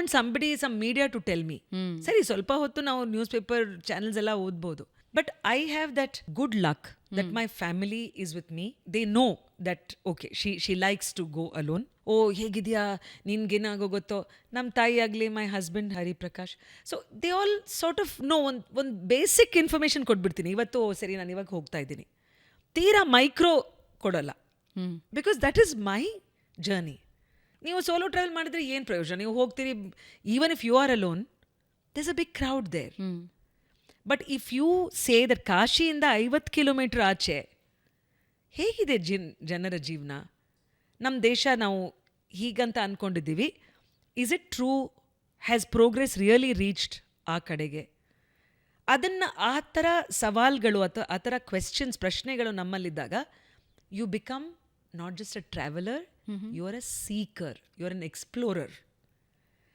Want somebody some media to tell me ಸರಿ ಸ್ವಲ್ಪ ಹೊತ್ತು ನಾವು ನ್ಯೂಸ್ ಪೇಪರ್ ಚಾನೆಲ್ಸ್ ಎಲ್ಲ ಓದ್ಬೋದು. But I have that good luck that my family is with me they know that okay she she likes to go alone ಓ ಹೇಗಿದೆಯಾ? ನಿನ್ಗೇನಾಗೋ ಗೊತ್ತೋ? ನಮ್ಮ ತಾಯಿ ಆಗಲಿ my husband Hariprakash. So they all sort of know ಒಂದು ಒಂದು basic information ಕೊಟ್ಬಿಡ್ತೀನಿ. ಇವತ್ತು ಸರಿ ನಾನು ಇವಾಗ ಹೋಗ್ತಾ ಇದ್ದೀನಿ. ತೀರಾ ಮೈಕ್ರೋ ಕೊಡೋಲ್ಲ. Because that is my journey ನೀವು ಸೋಲೋ ಟ್ರಾವೆಲ್ ಮಾಡಿದ್ರೆ ಏನು ಪ್ರಯೋಜನ? ನೀವು ಹೋಗ್ತೀರಿ even if you are alone this a big crowd there but if you say that ಕಾಶಿಯಿಂದ ಐವತ್ತು ಕಿಲೋಮೀಟರ್ ಆಚೆ ಹೇಗಿದೆ ಜಿನ್ ಜನರ ಜೀವನ? ನಮ್ಮ ದೇಶ ನಾವು ಹೀಗಂತ ಅಂದ್ಕೊಂಡಿದ್ದೀವಿ is it true has progress really reached ಆ ಕಡೆಗೆ? ಅದನ್ನು ಆ ಥರ ಸವಾಲ್ಗಳು ಅಥವಾ ಆ ಥರ ಕ್ವೆಶ್ಚನ್ಸ್ ಪ್ರಶ್ನೆಗಳು ನಮ್ಮಲ್ಲಿದ್ದಾಗ you become not just a traveler, mm-hmm. you are a seeker, you are an explorer.